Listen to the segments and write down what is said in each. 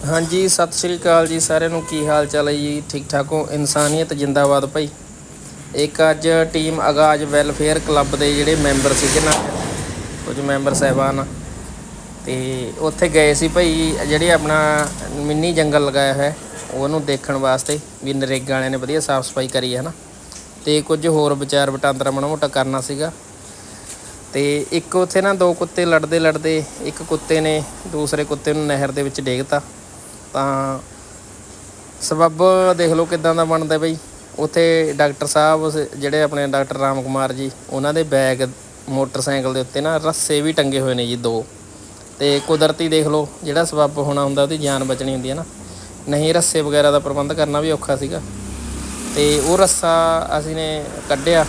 ਹਾਂਜੀ, ਸਤਿ ਸ਼੍ਰੀ ਅਕਾਲ ਜੀ ਸਾਰਿਆਂ ਨੂੰ। ਕੀ ਹਾਲ ਚਾਲ ਹੈ ਜੀ? ਠੀਕ ਠਾਕ ਹੋ? ਇਨਸਾਨੀਅਤ ਜਿੰਦਾਬਾਦ ਭਾਈ। ਇੱਕ ਅੱਜ ਟੀਮ ਆਗਾਜ਼ ਵੈਲਫੇਅਰ ਕਲੱਬ ਦੇ ਜਿਹੜੇ ਮੈਂਬਰ ਸੀਗੇ ਨਾ, ਕੁਝ ਮੈਂਬਰ ਸਹਿਬਾਨ। ਤੇ ਉੱਥੇ ਗਏ ਸੀ ਭਾਈ, ਜਿਹੜੇ ਆਪਣਾ ਮਿੰਨੀ ਜੰਗਲ ਲਗਾਇਆ ਹੋਇਆ, ਉਹਨੂੰ ਦੇਖਣ ਵਾਸਤੇ ਵੀ ਨਰੇਗਾ ਵਾਲਿਆਂ ਨੇ ਵਧੀਆ ਸਾਫ਼ ਸਫ਼ਾਈ ਕਰੀ ਹੈ ਨਾ। ਤੇ ਕੁਝ ਹੋਰ ਵਿਚਾਰ ਵਟਾਂਦਰਾ ਮਾੜਾ ਮੋਟਾ ਕਰਨਾ ਸੀਗਾ। ਤੇ ਇੱਕ ਉੱਥੇ ਨਾ ਦੋ ਕੁੱਤੇ ਲੜਦੇ ਲੜਦੇ ਇੱਕ ਕੁੱਤੇ ਨੇ ਦੂਸਰੇ ਕੁੱਤੇ ਨੂੰ ਨਹਿਰ ਦੇ ਵਿੱਚ ਡੇਗਤਾ। ਤਾਂ ਸਬੱਬ ਦੇਖ ਲਓ ਕਿਦਾਂ ਦਾ ਬਣਦਾ ਬਈ। ਉੱਥੇ ਡਾਕਟਰ ਸਾਹਿਬ ਸ- ਜਿਹੜੇ ਆਪਣੇ ਡਾਕਟਰ ਰਾਮ ਕੁਮਾਰ ਜੀ, ਉਹਨਾਂ ਦੇ ਬੈਗ, ਮੋਟਰਸਾਈਕਲ ਦੇ ਉੱਤੇ ਨਾ ਰੱਸੇ ਵੀ ਟੰਗੇ ਹੋਏ ਨੇ ਜੀ ਦੋ। ਤੇ ਕੁਦਰਤੀ ਦੇਖ ਲਓ ਜਿਹੜਾ ਸਬੱਬ ਹੋਣਾ ਹੁੰਦਾ ਉਹਦੀ ਜਾਨ ਬਚਣੀ ਹੁੰਦੀ ਹੈ ਨਾ। ਨਹੀਂ ਰੱਸੇ ਵਗੈਰਾ ਦਾ ਪ੍ਰਬੰਧ ਕਰਨਾ ਵੀ ਔਖਾ ਸੀਗਾ। ਤੇ ਉਹ ਰੱਸਾ ਅਸੀਂ ਨੇ ਕੱਢਿਆ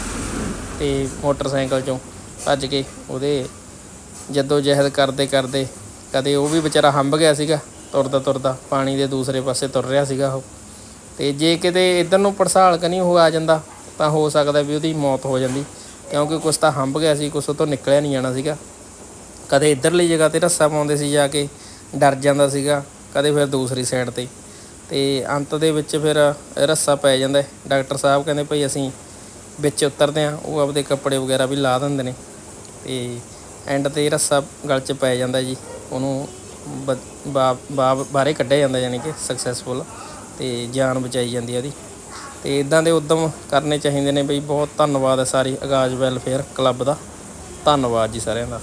ਤੇ ਮੋਟਰਸਾਈਕਲ ਚੋਂ ਭੱਜ ਕੇ ਉਹਦੇ ਜਦੋਂ ਜਹਿਦ ਕਰਦੇ ਕਰਦੇ ਕਦੇ ਉਹ ਵੀ ਵਿਚਾਰਾ ਹੰਭ ਗਿਆ ਸੀਗਾ। ਤੁਰਦਾ ਤੁਰਦਾ ਪਾਣੀ ਦੇ ਦੂਸਰੇ ਪਾਸੇ ਤੁਰ ਰਿਹਾ ਸੀਗਾ ਉਹ। ਤੇ ਜੇ ਕਿਤੇ ਇਧਰ ਨੂੰ ਪੜਸਾਲ ਕਨੀ ਉਹ ਆ ਜਾਂਦਾ, ਤਾਂ ਹੋ ਸਕਦਾ ਵੀ ਉਹਦੀ ਮੌਤ ਹੋ ਜਾਂਦੀ। ਕਿਉਂਕਿ ਕੁਛ ਤਾਂ ਹੰਭ ਗਿਆ ਸੀ, ਕੁਛ ਉਹ ਤੋਂ ਨਿਕਲਿਆ ਨਹੀਂ ਜਾਣਾ ਸੀਗਾ। ਕਦੇ ਇਧਰਲੀ ਜਗ੍ਹਾ ਤੇ ਰੱਸਾ ਪਾਉਂਦੇ ਸੀ ਜਾ ਕੇ, ਡਰ ਜਾਂਦਾ ਸੀਗਾ, ਕਦੇ ਫਿਰ ਦੂਸਰੀ ਸਾਈਡ ਤੇ। ਤੇ ਅੰਤ ਦੇ ਵਿੱਚ ਫਿਰ ਰੱਸਾ ਪੈ ਜਾਂਦਾ। ਡਾਕਟਰ ਸਾਹਿਬ ਕਹਿੰਦੇ ਭਈ ਅਸੀਂ ਵਿੱਚ ਉਤਰਦੇ ਆ ਉਹ ਆਪਦੇ ਕੱਪੜੇ ਵਗੈਰਾ ਵੀ ਲਾ ਦਿੰਦੇ ਨੇ। ਤੇ ਐਂਡ ਤੇ ਰੱਸਾ ਗਲ 'ਚ ਪੈ ਜਾਂਦਾ ਜੀ। ਉਹਨੂੰ ਬ- ਬਾ- ਬਾ- ਬਾਹਰੇ ਕੱਢਿਆ ਜਾਂਦਾ ਯਾਨੀ ਕਿ ਸਕਸੈਸਫੁਲ ਤੇ ਜਾਨ ਬਚਾਈ ਜਾਂਦੀ ਹੈ ਉਹਦੀ। ਤੇ ਇਦਾਂ ਦੇ ਉਦਮ ਕਰਨੇ ਚਾਹੀਦੇ ਨੇ ਬਈ ਬਹੁਤ ਧੰਨਵਾਦ ਹੈ ਸਾਰੀ ਆਗਾਜ਼ ਵੈਲਫੇਅਰ ਕਲੱਬ ਦਾ। ਧੰਨਵਾਦ ਜੀ ਸਾਰਿਆਂ ਦਾ।